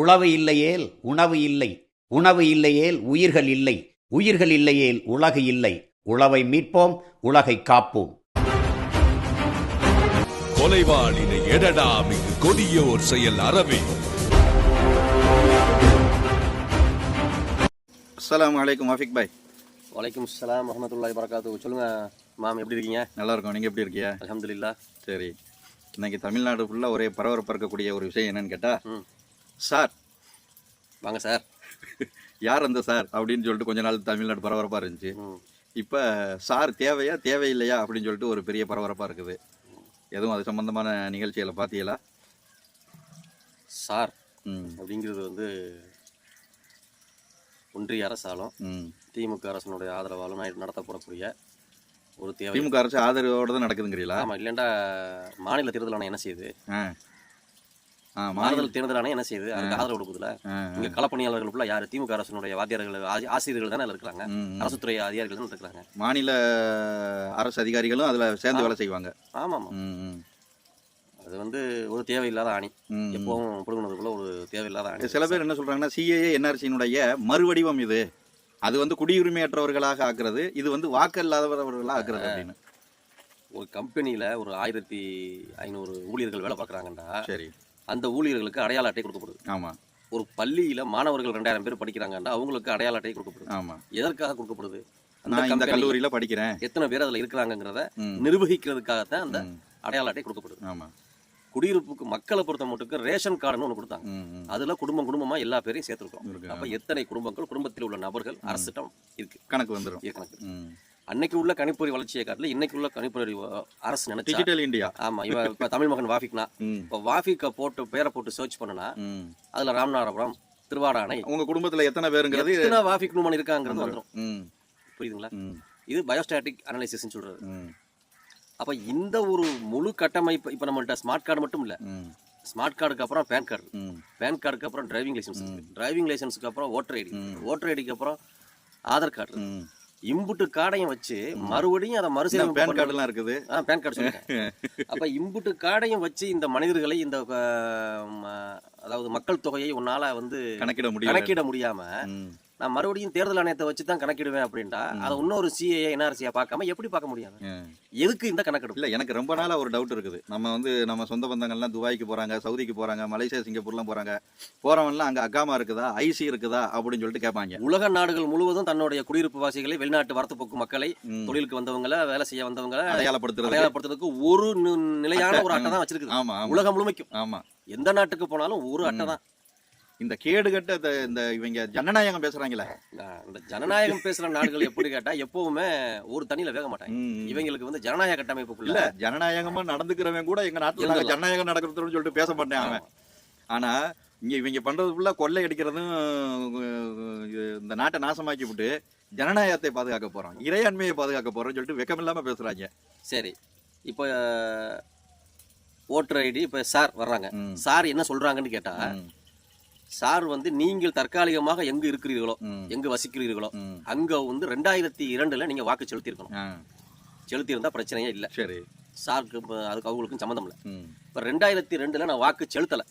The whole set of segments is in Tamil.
உழவு இல்லையேல் உணவு இல்லை. உணவு இல்லையேல் உயிர்கள் இல்லை. உயிர்கள் இல்லையேல் உலகு இல்லை. உழவை மீட்போம் உலகை காப்போம். கொலைவாளினை எடடா மிகு கொடியோர் செயல் அறவே. அஸ்ஸலாமு அலைக்கும் ஆஃபிக் பாய். வலைக்கும் சலாம் வரமத்துல்லாஹி வரகாத்து சொல்லுங்க மாம் எப்படி இருக்கீங்க? நல்லா இருக்கோம் நீங்கள் எப்படி இருக்கீங்க அல்ஹம்துலில்லா சரி. இன்னைக்கு தமிழ்நாடு ஃபுல்லாக ஒரே பரபரப்பாக இருக்கக்கூடிய ஒரு விஷயம் என்னன்னு கேட்டால் சார் வாங்க சார். யார் அந்த சார் அப்படின்னு சொல்லிட்டு கொஞ்ச நாள் தமிழ்நாடு பரபரப்பாக இருந்துச்சு. இப்போ சார் தேவையா தேவையில்லையா அப்படின்னு சொல்லிட்டு ஒரு பெரிய பரபரப்பாக இருக்குது. எதுவும் அது சம்பந்தமான நிகழ்ச்சிகளை பார்த்தீங்களா சார் அப்படிங்கிறது வந்து ஒன்றிய அரசாலும் திமுக அரசனுடைய ஆதரவாலும் நட- நடத்தப்படக்கூடிய ஒரு தேவை. திமுக அரசு ஆதரவோடு தான் நடக்குதுங்கிறீங்களா? ஆமாம் இல்லைண்டா மாநில தேர்தல் ஆணையம் என்ன செய்யுது? மாநில தேர்தல் ஆணையம் என்ன செய்யுது? அதுக்கு ஆதரவு கொடுக்குதுல இங்க களப்பணியாளர்கள் ஃபுல்லாக யார்? திமுக அரசனுடைய வாத்தியார்கள் ஆசி- ஆசிரியர்கள் தானே இருக்கிறாங்க? ம். அரசுத்துறை அதிகாரிகள் தானே இருக்கிறாங்க? மாநில அரசு அதிகாரிகளும் அதில் சேர்ந்து வேலை செய்வாங்க. ஆமாம். ஆமாம் ம் ம். அது வந்து ஒரு தேவையில்லாத ம். எப்பவும் பிடுங்கினதுக்குள்ள ஒரு தேவையில்லாத அணி சில பேர் என்ன சொல்றாங்கன்னா சிஏஏ என்ஆர்சியினுடைய மறுவடிவம் இது. அது வந்து குடியுரிமையற்றவர்களாக ஆக்குறது. இது வந்து வாக்கு இல்லாதவர்களாக ஆக்குறது அப்படின்னு. ஒரு கம்பெனியில் ஒரு ஆயிரத்தி ஐநூறு ஊழியர்கள் வேலை பார்க்குறாங்கன்னா சரி. அந்த ஊழியர்களுக்கு அடையாள அட்டை கொடுக்கப்படுது. ஆமா. ஒரு பள்ளியில் மாணவர்கள் ரெண்டாயிரம் பேர் படிக்கிறாங்கன்னா அவங்களுக்கு அடையாள அட்டை கொடுக்கப்படுது. ஆமா. எதற்காக கொடுக்கப்படுது? நான் இந்த கல்லூரியில படிக்கிறேன். எத்தனை பேர் அதில் இருக்கிறாங்கிறத. நிர்வகிக்கிறதுக்காகத்தான் அந்த. அடையாள அட்டை கொடுக்கப்படுது. ஆமா. குடியிருப்புக்கு மக்களை பொறுத்த மட்டுக்கு ரேஷன் கார்டுன்னு ஒன்று கொடுத்தாங்க. அதுல குடும்பம் குடும்பமா எல்லா பேரையும் சேர்த்துருக்கோம். அப்ப எத்தனை குடும்பங்கள் குடும்பத்தில் உள்ள நபர்கள் அரசிடம் இருக்கு. கணக்கு வந்துடும் கணக்கு. அன்னைக்கு உள்ள கணிப்பொறி வளர்ச்சியை காட்டில இன்னைக்கு உள்ள கணிப்பொறி அரசு நினைச்சா டிஜிட்டல் இந்தியா ஆமா இவ இப்ப தமிழ் மகன் வாஃபிக்னா இப்போ வாஃபிக்க போட்டு பேரை போட்டு சர்ச் பண்ணனா. அதுல ராமநாதபுரம் திருவாடானை உங்க குடும்பத்துல எத்தனை பேருங்கிறது எத்தனை வாஃபிக் நூமன் இருக்காங்கிறது வந்துடும் புரியுதுங்களா? இது பயோஸ்டாட்டிக் அனலைசிஸ்னு சொல்றது. அப்ப இந்த ஒரு முழு கட்டமைப்பு இப்ப நம்மள்ட்ட ஸ்மார்ட் கார்டு மட்டும் இல்ல. ஸ்மார்ட் கார்டுக்கு அப்புறம் பேன் கார்டு. பேன் கார்டுக்கு அப்புறம் டிரைவிங் லைசன்ஸ் டிரைவிங் லைசன்ஸ்க்கு அப்புறம் ஓட்டர் ஐடி ஓட்டர் ஐடிக்கு அப்புறம் ஆதார் கார்டு. இம்புட்டு கார்டையும் வச்சு மறுபடியும் அதை மறுசீரமைப்பு பேன் கார்டுலாம் இருக்குது? ஆ பேன் கார்டு சொல்லிட்டேன். அப்ப இம்புட்டு கார்டையும் வச்சு இந்த மனிதர்களை இந்த அதாவது மக்கள் தொகையை உன்னால வந்து கணக்கிட முடியல. கணக்கிட முடியாம ம். நான் மறுபடியும் தேர்தல் ஆணையத்தை வச்சு தான் கணக்கிடுவேன் அப்படின்ட்டா அதை இன்னொரு சிஏ என்ஆர்சியா பார்க்காம எப்படி பார்க்க முடியாது. எதுக்கு இந்த கணக்கெடுப்பு? இல்ல எனக்கு ரொம்ப நாளா ஒரு டவுட் இருக்குது. நம்ம வந்து நம்ம சொந்த பந்தங்கள்லாம் துபாய்க்கு போறாங்க சவுதிக்கு போறாங்க மலேசியா சிங்கப்பூர்லாம் போறாங்க. போறவன்லாம் அங்க அக்காமா இருக்குதா ஐசி இருக்குதா அப்படின்னு சொல்லிட்டு கேட்பாங்க. உலக நாடுகள் முழுவதும் தன்னுடைய குடியிருப்பு வாசிகளை வெளிநாட்டு வரத்து போக்கு மக்களை. தொழிலுக்கு வந்தவங்கள வேலை செய்ய வந்தவங்கள அடையாளப்படுத்துறது அடையாளப்படுத்துறதுக்கு ஒரு நிலையான ஒரு அட்டை தான் வச்சிருக்குது. ஆமா ஆமா. உலகம் முழுமைக்கும். ஆமா. எந்த நாட்டுக்கு போனாலும் ஒரு அட்டை தான். இந்த கேடுகட்ட இந்த- இந்த இவங்க ஜனநாயகம் பேசுறாங்களே இந்த ஜனநாயகம் பேசுற நாடுகள் எப்படி கேட்டா எப்பவுமே ஒரு தண்ணியில வேக மாட்டாங்க. இவங்களுக்கு வந்து ஜனநாயக கட்டமைப்புக்குள்ள இல்ல ஜனநாயகமா நடந்துக்கிறவன் கூட எங்க நாட்டுல நாங்க ஜனநாயகம் நடக்கிறதுன்னு சொல்லிட்டு பேச மாட்டேன் அவன். ஆனா இங்க இவங்க பண்றது ஃபுல்லா கொள்ளை அடிக்கிறதும் இந்த நாட்டை நாசமாக்கி விட்டு ஜனநாயகத்தை பாதுகாக்க போறோம் இறையாண்மையை பாதுகாக்க போறோம்னு சொல்லிட்டு வெக்கமில்லாம பேசுறாங்க. சரி. இப்போ ஓட்டர் ஐடி இப்போ சார் வர்றாங்க. சார் என்ன சொல்றாங்கன்னு கேட்டா சார் வந்து நீங்கள் தற்காலிகமாக எங்க இருக்கிறீர்களோ. எங்க வசிக்கிறீர்களோ. அங்க வந்து ரெண்டாயிரத்தி இரண்டுல நீங்க வாக்கு செலுத்தியிருக்கணும். செலுத்தியிருந்தா பிரச்சனையே இல்லை. சரி. சாருக்கு அதுக்கு அவங்களுக்கும் சம்மந்தம் இல்லை. இப்போ ரெண்டாயிரத்தி ரெண்டுல நான் வாக்கு செலுத்தல.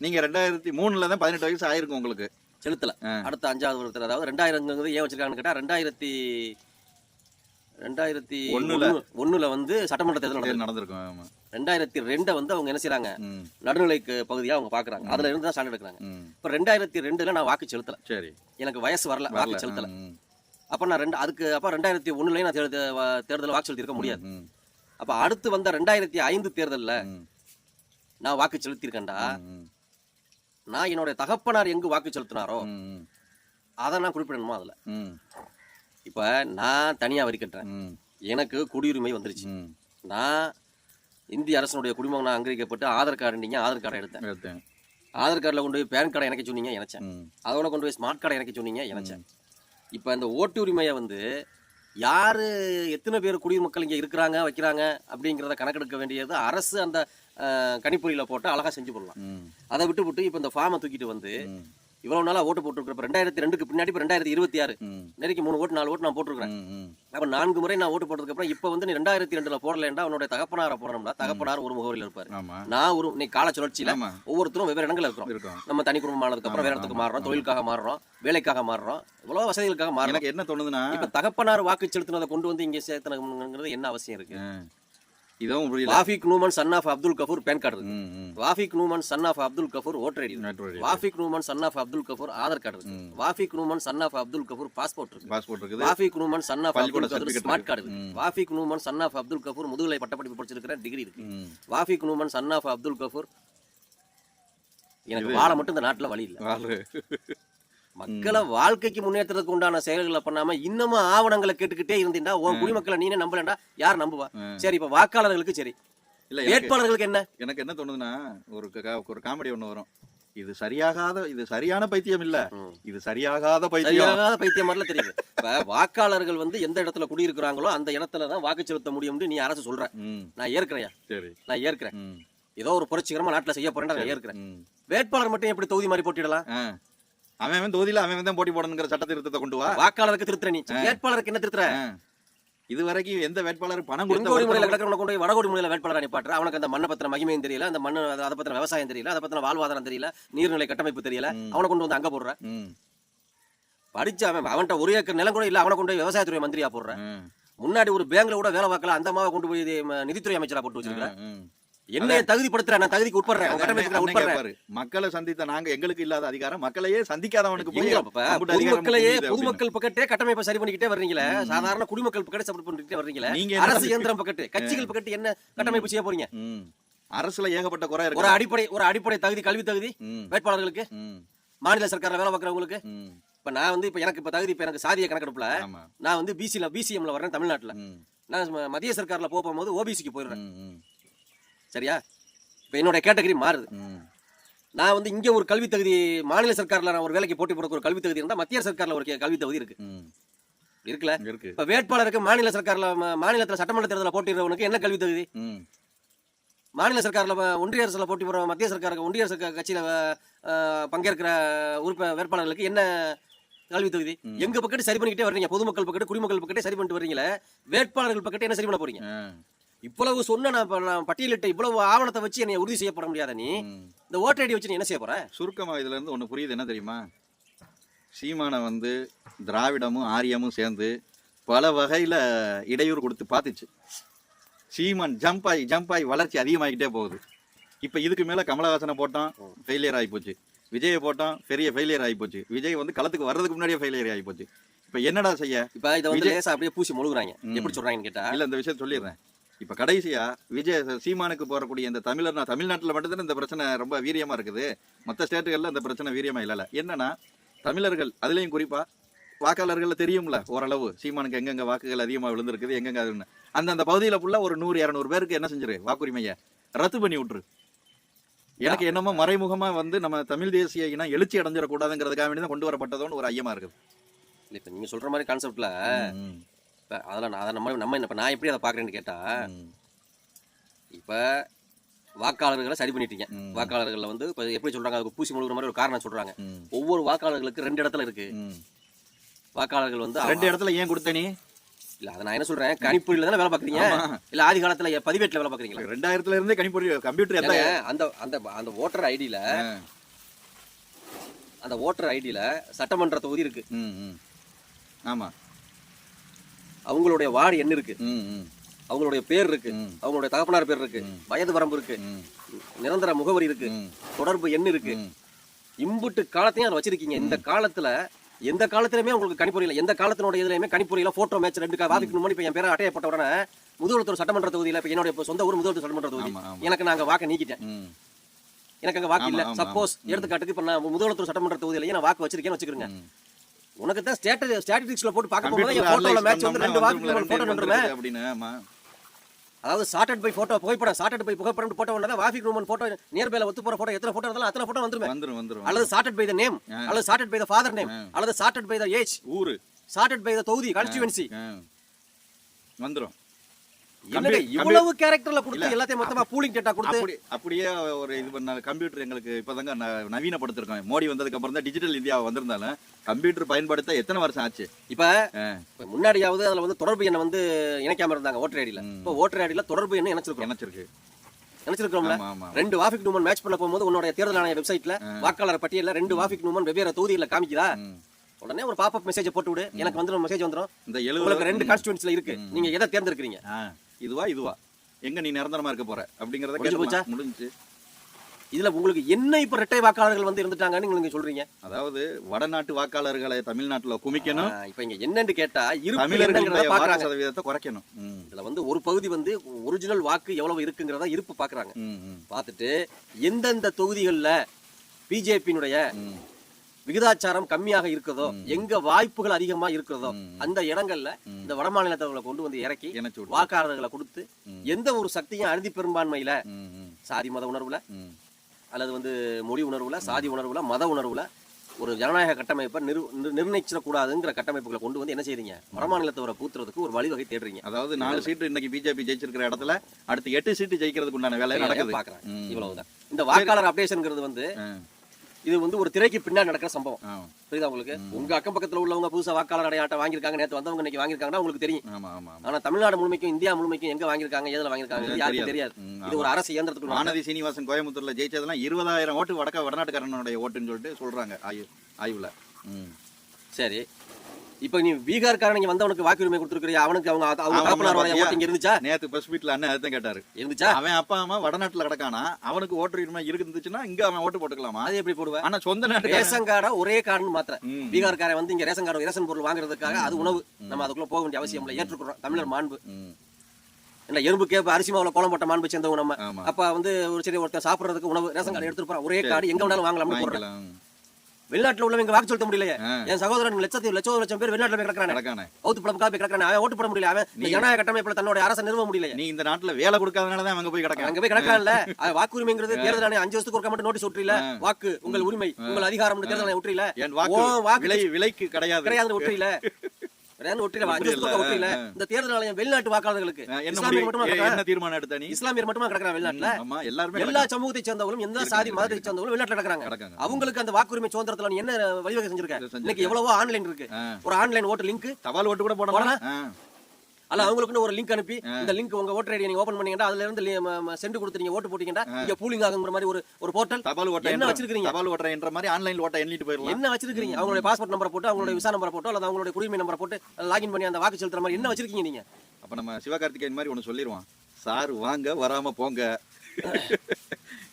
நீங்க ரெண்டாயிரத்தி மூணுல தான் பதினெட்டு வயசு ஆயிருக்கும் உங்களுக்கு. செலுத்தல. அடுத்த அஞ்சாவது வருடத்தில் அதாவது ரெண்டாயிரங்கிறது ஏன் வச்சிருக்காங்கன்னு கேட்டா ரெண்டாயிரத்தி ரெண்டாயிரத்தி ஒண்ணுல. ஒண்ணு- ஒண்ணுல வந்து சட்டமன்ற தேர்தல் நடந்திருக்கும் ரெண்டாயிரத்தி ரெண்டை வந்து அவங்க என்ன செய்றாங்க? ம், நடுநிலைக்கு பகுதியா அவங்க பாக்குறாங்க. அதுல இருந்து தான் ஸ்டாண்ட் எடுக்கிறாங்க. இப்போ ரெண்டாயிரத்தி ரெண்டுல நான் வாக்கு செலுத்தல. சரி. எனக்கு வயசு வரல வாக்கு செலுத்தல. அப்ப நான் ரெண்டு அதுக்கு அப்ப ரெண்டாயிரத்தி ஒண்ணுலயும் நான் தேர்தல் வாக்கு செலுத்தியிருக்க முடியாது. அப்ப அடுத்து வந்த ரெண்டாயிரத்தி ஐந்து தேர்தல்ல நான் வாக்கு செலுத்தியிருக்கேன்டா ம், நான் என்னுடைய தகப்பனார் எங்கு வாக்கு செலுத்தினாரோ அதை நான் குறிப்பிடணுமா அதுல? இப்ப நான் தனியா வரி கட்டுறேன் எனக்கு குடியுரிமை வந்துருச்சு. நான் இந்திய அரசனுடைய குடிமகனாக அங்கீகரிக்கப்பட்டு ஆதார் கார்டு நீங்க ஆதார் கார்டை எடுத்தேன். எடுத்தேன். ஆதார் கார்டில் கொண்டு போய் பேன் கார்டை இணைக்க சொன்னீங்க இணைச்சேன் அதோட கொண்டு போய் ஸ்மார்ட் கார்டை இணைக்க சொன்னீங்க இணைச்சேன் இப்போ இந்த ஓட்டு உரிமையை வந்து யாரு எத்தனை பேர் குடிமக்கள் இங்கே இருக்கிறாங்க வைக்கிறாங்க அப்படிங்கிறத கணக்கெடுக்க வேண்டியது அரசு அந்த கணிப்பொறியில போட்டு அழகா செஞ்சு போடலாம். அதை விட்டு விட்டு இப்போ இந்த ஃபார்மை தூக்கிட்டு வந்து. இவ்வளவு நாளா ஓட்டு போட்டுருக்கிறப்ப ரெண்டாயிரத்தி ரெண்டுக்கு பின்னாடி இப்போ ரெண்டாயிரத்தி இருபத்தி ஆறு. ம், நெருக்கி மூணு ஓட்டு நாலு ஓட்டு நான் போட்டிருக்கிறேன். அப்ப நான்கு முறை நான் ஓட்டு போட்டதுக்கு அப்புறம் இப்போ வந்து நீ ரெண்டாயிரத்தி ரெண்டுல போடலண்டா உன்னோட தகப்பனாரை போடணும்னா தகப்பனார் ஒரு முகவரியில் இருப்பாரு. நான் ஒரு நீ கால சுழற்சியில ஒவ்வொருத்தரும் வெவ்வேறு இடங்கள்ல இருக்கிறோம். நம்ம தனி குடும்பமானதுக்கு அப்புறம் வேற இடத்துக்கு மாறுறோம். தொழிலுக்காக மாறுறோம் வேலைக்காக மாறுறோம் இவ்வளவு வசதிகளுக்காக மாறுறோம். என்ன தோணுதுன்னா இப்ப தகப்பனார் வாக்கு செலுத்தினதை கொண்டு வந்து இங்க சேர்த்தணுங்கிறது என்ன அவசியம் இருக்கு? இதுவும் புரியல Wafiq Noman son of Abdul Gafoor PAN card இருக்கு. Wafiq Noman son of Abdul Gafoor voter ID இருக்கு Wafiq Noman son of Abdul Gafoor Aadhaar card இருக்கு. Wafiq Noman son of Abdul Gafoor passport இருக்கு பாஸ்போர்ட் இருக்குது Wafiq Noman son of Abdul certificate smart இருக்கு. கார்டு இருக்கு. வாஃபிக் நூமன் சன் ஆஃப் அப்துல் கஃபூர் முதுகலை பட்டப்படிப்பு படிச்சிருக்கிற டிகிரி இருக்கு. வாஃபிக் நூமன் சன் ஆஃப் அப்துல் கஃபூர் எனக்கு வாழ மட்டும் இந்த நாட்டுல வழி இல்ல. மக்களை வாழ்க்கைக்கு முன்னேற்றத்துக்கு உண்டான செயல்களை பண்ணாம இன்னமும் ஆவணங்களை கேட்டுக்கிட்டே இருந்தீங்கன்னா உன் குடிமக்களை நீனே நம்பலண்டா யார் நம்புவா. சரி இப்ப வாக்காளர்களுக்கு சரி. இல்ல வேட்பாளர்களுக்கு என்ன? எனக்கு என்ன தோணுதுன்னா ஒரு ஒரு காமெடி ஒண்ணு வரும். இது சரியாகாத இது சரியான பைத்தியம் இல்ல. இது சரியாகாத பைத்தியம். பைத்தியம் மாதிரில தெரியுது. இப்ப வாக்காளர்கள் வந்து எந்த இடத்துல குடியிருக்கிறாங்களோ அந்த இடத்துல தான் வாக்கு செலுத்த முடியும்னு நீ அரசு சொல்ற. நான் ஏற்கிறேன் சரி. நான் ஏற்கிறேன். ஏதோ ஒரு புரட்சிகரமா நாட்டுல செய்ய போறேன் நான் ஏற்கிறேன். வேட்பாளர் மட்டும் எப்படி தொகுதி மாதிரி போட்டிடலாம். அவன் அவன் தொகுதியில அவன் தான் போட்டி போடணுங்கிற சட்ட திருத்தத்தை கொண்டு வா. வாக்காளருக்கு திருத்துற நீ. வேட்பாளருக்கு என்ன திருத்துற. இது வரைக்கும் எந்த வேட்பாளர் பணம் தென்கோடி முறையில கொடுத்த கிடக்கிறவனை கொண்டு போய் வடகோடி முறையில வேட்பாளர் நிப்பாட்டுற அவனுக்கு அந்த மண்ணை பத்தின மகிமையும் தெரியல அந்த மண்ணு அதை பத்தின விவசாயம் தெரியல அதை பத்தின வாழ்வாதாரம் தெரியல நீர்நிலை கட்டமைப்பு தெரியல. அவனை கொண்டு வந்து அங்க போடுற? படிச்சு அவன் அவன்கிட்ட ஒரு ஏக்கர் நிலம் கூட இல்ல அவனை கொண்டு போய் விவசாயத்துறை மந்திரியா போடுற? ம், முன்னாடி ஒரு பேங்க்ல கூட வேலை பார்க்கல அந்த அம்மாவை கொண்டு போய் நிதித்துறை அமைச்சரா போட்டு வச்சிருக்க ம். என்ன தகுதிப்படுத்துற நான் தகுதிக்கு உட்படுறேன். மக்களை சந்தித்த நாங்க எங்களுக்கு இல்லாத அதிகாரம் மக்களையே சந்திக்காதவனுக்கு பொதுமக்களையே அப்படின்னு. பொதுமக்கள் பக்கத்தே கட்டமைப்பை சரி பண்ணிக்கிட்டே வர்றீங்களே. சாதாரண குடிமக்கள் பக்கத்தே சப்போர்ட் பண்ணிக்கிட்டே வர்றீங்களே. நீங்க அரசு இயந்திரம் பக்கத்து கட்சிகள் பக்கத்து என்ன கட்டமைப்பு செய்ய போறீங்க. அரசுல ஏகப்பட்ட குறை ஒரு இருக்கு அடிப்படை ஒரு அடிப்படை தகுதி கல்வி தகுதி வேட்பாளர்களுக்கு மாநில சர்க்கார்ல வேலை பார்க்கறவங்களுக்கு. இப்ப நான் வந்து இப்ப எனக்கு இப்ப தகுதி இப்ப எனக்கு சாதிய கணக்கெடுப்புல நான் வந்து பிசில பிசிஎம்ல வரேன் தமிழ்நாட்டுல. நான் மத்திய சர்க்கார்ல போக போகும்போது ஓபிசிக்கு போயிடுறேன். சரியா? இப்ப என்னோட கேட்டகரி மாறுது. நான் வந்து இங்க ஒரு கல்வி தகுதி மாநில சர்க்கார்ல நான் ஒரு வேலைக்கு போட்டி போட ஒரு கல்வி தகுதி இருந்தா மத்திய சர்க்கார்ல ஒரு கல்வி தகுதி இருக்கு. இருக்குல்ல? இருக்கு. இப்ப வேட்பாளருக்கு மாநில சர்க்கார்ல மாநிலத்துல சட்டமன்ற தேர்தலில் போட்டிடுறவனுக்கு என்ன கல்வி தகுதி? மாநில சர்க்கார்ல ஒன்றிய அரசுல போட்டி போற மத்திய சர்க்காருக்கு ஒன்றிய அரசு க- கட்சியில பங்கேற்கிற உறுப்ப வேட்பாளர்களுக்கு என்ன கல்வி தகுதி. எங்க பக்கத்து சரி பண்ணிக்கிட்டே வர்றீங்க? பொதுமக்கள் பக்கத்து குடிமக்கள் பக்கத்தே சரி பண்ணிட்டு வர்றீங்களே வேட்பாளர்கள் பக்கத்து என்ன சரி பண்ண போறீங்க? இவ்வளவு சொன்ன நான் பட்டியலிட்ட இவ்வளவு ஆவணத்தை வச்சு என்னை உறுதி செய்யப்பட முடியாத நீ. இந்த ஓட்டர் ஐடி வச்சு நீ என்ன செய்ய போற? சுருக்கமா இதுல இருந்து ஒண்ணு புரியுது. என்ன தெரியுமா? சீமானை வந்து திராவிடமும் ஆரியமும் சேர்ந்து பல வகையில இடையூறு கொடுத்து பார்த்துச்சு. சீமான் ஜம்ப் ஆகி ஜம்ப் ஆகி வளர்ச்சி அதிகமாகிட்டே போகுது. இப்போ இதுக்கு மேல கமலஹாசனை போட்டோம் ஃபெயிலியர் ஆகி போச்சு. விஜயை போட்டோம் பெரிய ஃபெயிலியர் ஆகி போச்சு. விஜய் வந்து களத்துக்கு வர்றதுக்கு முன்னாடியே ஃபெயிலியர் ஆகி போச்சு. இப்போ என்னடா செய்ய? இப்ப இதை வந்து அப்படியே பூசி முழுகுறாங்க. எப்படி சொல்றாங்கன்னு கேட்டா? இல்ல இந்த விஷயம் சொல்லிடுறேன். இப்ப கடைசியா விஜய் சீமானுக்கு போறக்கூடிய இந்த தமிழர் தமிழ்நாட்டுல மட்டும்தானே இந்த பிரச்சனை ரொம்ப வீரியமா இருக்குது. மற்ற ஸ்டேட்டுகள்ல இந்த பிரச்சனை வீரியமா இல்லல என்னன்னா தமிழர்கள் அதுலயும் குறிப்பா வாக்காளர்கள் தெரியும்ல ஓரளவு. சீமானுக்கு எங்கெங்க வாக்குகள் அதிகமா விழுந்திருக்குது எங்கெங்க அதுன்னு. அந்த அந்த பகுதியில ஃபுல்லா ஒரு நூறு இரநூறு பேருக்கு என்ன செஞ்சிரு? வாக்குரிமையை ரத்து பண்ணி விட்டுரு. எனக்கு என்னமோ மறைமுகமா வந்து நம்ம தமிழ் தேசிய இனம் எழுச்சி அடைஞ்சிடக்கூடாதுங்கிறதுக்காக வேண்டி தான் கொண்டு வரப்பட்டதோன்னு ஒரு ஐயமா இருக்குது. இல்ல இப்ப நீங்க சொல்ற மாதிரி கான்செப்ட்ல இப்ப அதெல்லாம் நான் அதை நம்ம நம்ம இப்ப நான் எப்படி அதை பாக்குறேன்னு கேட்டா ம், இப்ப வாக்காளர்களை சரி பண்ணிட்டீங்க. ம். வாக்காளர்களை வந்து இப்ப எப்படி சொல்றாங்க அதுக்கு பூசி முழுகிற மாதிரி ஒரு காரணம் சொல்றாங்க. ம், ஒவ்வொரு வாக்காளர்களுக்கு ரெண்டு இடத்துல இருக்கு. ம். வாக்காளர்கள் வந்து ரெண்டு இடத்துல ஏன் கொடுத்த நீ? இல்ல அதை நான் என்ன சொல்றேன் கணிப்பொறியில தானே வேலை பாக்குறீங்க. இல்ல ஆதி காலத்துல பதிவேட்டுல வேலை பாக்குறீங்களா ரெண்டாயிரத்துல இருந்தே கணிப்பொறி கம்ப்யூட்டர் அந்த அந்த அந்த ஓட்டர் ஐடியில அந்த ஓட்டர் ஐடியில சட்டமன்ற தொகுதி இருக்கு. ஆமா. அவங்களுடைய வார்டு எண் இருக்கு? அவங்களுடைய பேர் இருக்கு. அவங்களுடைய தகப்பனார் பேர் இருக்கு. வயது வரம்பு இருக்கு. நிரந்தர முகவரி இருக்கு. தொடர்பு எண் இருக்கு. இம்புட்டு காலத்தையும் அதை வச்சிருக்கீங்க. இந்த காலத்துல எந்த காலத்திலுமே உங்களுக்கு கணிப்பொறியில எந்த காலத்தினுடைய இதுலயுமே கணிப்பொறியில போட்டோ மேட்ச் ரெண்டு கா- வாதிக்கு முன்னாடி இப்ப என் பேரை அட்டையப்பட்ட உடனே முதுகுளத்தூர் சட்டமன்ற தொகுதியில இப்ப என்னுடைய சொந்த ஊர் முதுகுளத்தூர் சட்டமன்ற தொகுதி. எனக்கு நாங்க வாக்க நீக்கிட்டேன். எனக்கு அங்க வாக்கு இல்ல. சப்போஸ். எடுத்துக்காட்டுக்கு இப்ப நான் முதுகுளத்தூர் சட்டமன்ற தொகுதியிலேயே நான் வாக்கு வச்சிருக்கேன்னு வச்சுக்கிறேங்க. உனக்கு தான் ஸ்டேட்டஸ் ஸ்டாட்டிஸ்டிக்ஸ்ல போட்டு பார்க்க போகும்போது போட்டோல மேட்ச் வந்து ரெண்டு வாக்கு வந்துரும்ல, போட்டோ நின்றுமே அப்படின்னு, ஆமா. அதாவது சார்ட்டட் பை போட்டோ புகைப்படம் சார்ட்டட் பை புகைப்படம் போட்டோ வந்தா வாஃபிக் ரூமன் போட்டோ நியர்பைல ஒத்து போற போட்டோ எத்தனை போட்டோ இருந்தாலும் அத்தனை போட்டோ வந்துருமே வந்துரும், வந்துரும். அல்லது சார்ட்டட் பை த நேம். அல்லது sorted by the father name. அல்லது சார்ட்டட் பை த ஏஜ் ஊரு சார்ட்டட் பை த தொகுதி கான்ஸ்டியூவன்சி ஆ. வந்துரும் என்னங்க இவ்வளவு கேரக்டர்ல கொடுத்து எல்லாத்தையும் மொத்தமா பூலிங் டேட்டா கொடுத்து அப்படி அப்படியே ஒரு இது பண்ண கம்ப்யூட்டர் எங்களுக்கு இப்பதாங்க நவீனப்படுத்திருக்கோம். மோடி வந்ததுக்கு அப்புறம் தான் டிஜிட்டல் இந்தியா வந்திருந்தாலும் கம்ப்யூட்டர் பயன்படுத்த எத்தனை வருஷம் ஆச்சு? இப்ப முன்னாடியாவது அதுல வந்து தொடர்பு எண்ணை வந்து இணைக்காம இருந்தாங்க ஓட்டர் ஐடியில. இப்போ ஓட்டர் ஐடியில தொடர்பு எண்ணை இணைச்சிருக்கோம் நினைச்சிருக்கு நினைச்சிருக்கோம்ல ரெண்டு வாஃபிக் நூமன் மேட்ச் பண்ண போகும்போது உன்னோட தேர்தல் ஆணைய வெப்சைட்ல வாக்காளர் பட்டியல்ல ரெண்டு வாஃபிக் நூமன் வெவ்வேறு தொகுதியில காமிக்குதா. உடனே ஒரு பாப்அப் மெசேஜ் போட்டு விடு எனக்கு வந்துடும் மெசேஜ் வந்துடும் இந்த எழுபது ரெண்டு கான்ஸ்டியூன்ஸ்ல இருக்கு. நீங்க எதை தேர்ந்தெடுக்கிறீங்க? இதுவா இதுவா? எங்க நீ நிரந்தரமா இருக்க போற? அப்படிங்கறத முடிஞ்சு போச்சா? முடிஞ்சு. இதுல உங்களுக்கு என்ன இப்ப ரெட்டை வாக்காளர்கள் வந்து இருந்துட்டாங்கன்னு நீங்க சொல்றீங்க? அதாவது வடநாட்டு வாக்காளர்களை தமிழ்நாட்டுல குமிக்கணும். இப்ப இங்க என்னன்னு கேட்டா இருப்பு தமிழர்களுடைய என்னங்கிறத வாக்கு பாக்குறாங்க. சதவீதத்தை குறைக்கணும். ம், இதுல வந்து ஒரு பகுதி வந்து ஒரிஜினல் வாக்கு எவ்வளவு இருக்குங்கிறத இருப்பு பாக்குறாங்க. ம், ம், பார்த்துட்டு எந்தெந்த தொகுதிகளில் பிஜேபியினுடைய ம். விகிதாச்சாரம் கம்மியாக இருக்கிறதோ எங்க வாய்ப்புகள் அதிகமா இருக்கிறதோ. அந்த இடங்கள்ல இந்த வடமாநிலத்தவர்களை கொண்டு வந்து இறக்கி விடு. வாக்காளர்களை கொடுத்து. எந்த ஒரு சக்தியும் அறுதி பெரும்பான்மையில சாதி மத உணர்வுல. அல்லது வந்து மொழி உணர்வுல சாதி உணர்வுல மத உணர்வுல ஒரு ஜனநாயக கட்டமைப்பை நிர் நிர்- நிர்ணயிச்சிடக்கூடாதுங்கிற கட்டமைப்புகளை கொண்டு வந்து என்ன செய்றீங்க? வடமாநிலத்தவரை பூத்துறதுக்கு ஒரு வழிவகை தேடுறீங்க. அதாவது நாலு சீட்டு இன்னைக்கு பிஜேபி ஜெயிச்சிருக்கிற இடத்துல அடுத்து எட்டு சீட்டு ஜெயிக்கிறதுக்கு உண்டான வேலை நடக்குது. பாக்குறாங்க ம். இவ்வளவுதான். இந்த வாக்காளர் அப்டேஷன்ங்கிறது வந்து இது வந்து ஒரு திரைக்கு பின்னாடி நடக்கிற சம்பவம். புரியுதா உங்களுக்கு? உங்க அக்கம் பக்கத்துல உள்ளவங்க புதுசா வாக்காளர் அடையாட்டம் வாங்கியிருக்காங்க நேத்து வந்தவங்க இன்னைக்கு வாங்கியிருக்காங்கன்னா உங்களுக்கு தெரியும். ஆனா தமிழ்நாடு முழுமைக்கும் இந்தியா முழுமைக்கும் எங்க வாங்கியிருக்காங்க எதுல வாங்கியிருக்காங்க அது யாருக்கும் தெரியாது. இது ஒரு அரசு இயந்திரத்துக்கு வானதி சீனிவாசன் கோயம்புத்தூர்ல ஜெயிச்சதெல்லாம் இருபதாயிரம் ஓட்டு வடக்க வடநாட்டுக்காரனுடைய ஓட்டுன்னு சொல்லிட்டு சொல்றாங்க ஆய்வு ஆய்வுல. சரி. இப்ப நீ பீகார்காரன் நீங்க வந்தவனுக்கு வாக்குரிமை கொடுத்துருக்கிறியா? அவனுக்கு அவங்க அவங்க இங்க இருந்துச்சா? நேத்து பிரஸ் மீட்ல அண்ணன் அதுதான் கேட்டாரு. இருந்துச்சா? அவன் அப்பா அம்மா வடநாட்டுல கிடக்கானா? அவனுக்கு ஓட்டு உரிமை இருந்துச்சுன்னா இங்க அவன் ஓட்டு போட்டுக்கலாமா? அது எப்படி போடுவேன் ஆனா சொந்த நாட்டு ரேஷன் கார்டை ஒரே கார்டு மாத்திர. பீகார்காரன் வந்து இங்க ரேஷன் கார்டு ரேஷன் பொருள் வாங்குறதுக்காக அது உணவு. நம்ம அதுக்குள்ள போக வேண்டிய அவசியம் இல்லை. ஏற்றுக்கிறோம் தமிழர் மாண்பு. என்ன எறும்பு கேப்ப அரிசி மாவுல கோலம் போட்ட மாண்பு சேர்ந்தவங்க நம்ம. அப்ப வந்து ஒரு சரி ஒருத்தன் சாப்பிடுறதுக்கு உணவு ரேஷன் கார்டு எடுத்துட்டு போறான். ஒரே கார்டு. எங்க வேணாலும் வாங்கலாம்னு போடுறேன். வெளிநாட்டுல உள்ளவங்க வாக்கு செலுத்த முடியலையே. ஆ. என் சகோதரன் லட்சத்தி லட்சம் லட்சம் பேர் வெளிநாட்டுல கிடக்கானே அவுத்து பழம் காப்பி கிடக்குறானே. அவன் ஓட்டு போட முடியல. அவன் ஜனநாயக கட்டமைப்புல தன்னோட அரசை நிறுவ முடியலையே. நீ இந்த நாட்டுல வேலை கொடுக்காதனாலதான் அங்க போய் கிடக்கான் அங்க போய் கிடக்கான்ல அது வாக்குரிமைங்கிறது தேர்தல் ஆணையம் அஞ்சு வருஷத்துக்கு ஒருக்க மட்டும் நோட்டீஸ் விட்டுறீல வாக்கு உங்கள் உரிமை உங்கள் அதிகாரம் தேர்தல் ஆணையம் விட்டுறீல என் வாக்கு விலை விலைக்கு கிடையாது. கிடையாது விட்டுறீல வருஷத்துக்கு விட்டுறீல இந்த தேர்தல் ஆணையம் வெளிநாட்டு வாக்காளர்களுக்கு. என்ன தீர்மானம் எடுத்த நீ? இஸ்லாமியர் மட்டுமா வெளிநாட்டுல? எல்லாருமே எல்லா சமூகத்தை சேர்ந்தவங்களும் எந்த சாதி மதத்தை சேர்ந்தவங்களும் வெளிநாட்டுல கிடக்குறாங்க. அவங்களுக்கு அந்த வாக்குரிமை சுதந்திரத்துல என்ன வழிவகை செஞ்சிருக்க. இன்னைக்கு எவ்வளவோ ஆன்லைன் இருக்கு. ஒரு ஆன்லைன் ஓட்டு லிங்க் தபால் ஓட்டு கூட போடலாம். அல்ல அவங்களுக்குன்னு ஒரு லிங்க் அனுப்பி இந்த லிங்க் உங்க ஓட்டர் ஐடி நீங்க ஓபன் பண்ணீங்கன்னா அதுல இருந்து சென்ட் கொடுத்து நீங்க ஓட்டு போட்டீங்கன்னா இங்க பூலிங் ஆகுங்கிற மாதிரி ஒரு ஒரு போர்ட்டல் தபால் ஓட்ட என்ன வச்சிருக்கீங்க தபால் ஓட்ட என்ற மாதிரி ஆன்லைன்ல ஓட்ட எண்ணிட்டு போயிடலாம். என்ன வச்சிருக்கீங்க அவங்களுடைய பாஸ்போர்ட் நம்பரை போட்டு அவங்களுடைய விசா நம்பரை போட்டு அல்லது அவங்களுடைய குடிமை நம்பரை போட்டு லாகின் பண்ணி அந்த வாக்கு செலுத்துற மாதிரி என்ன வச்சிருக்கீங்க நீங்க? அப்ப நம்ம சிவகார்த்திகேயன் மாதிரி ஒண்ணு சொல்லிடுவான் சார் வாங்க வராம போங்க.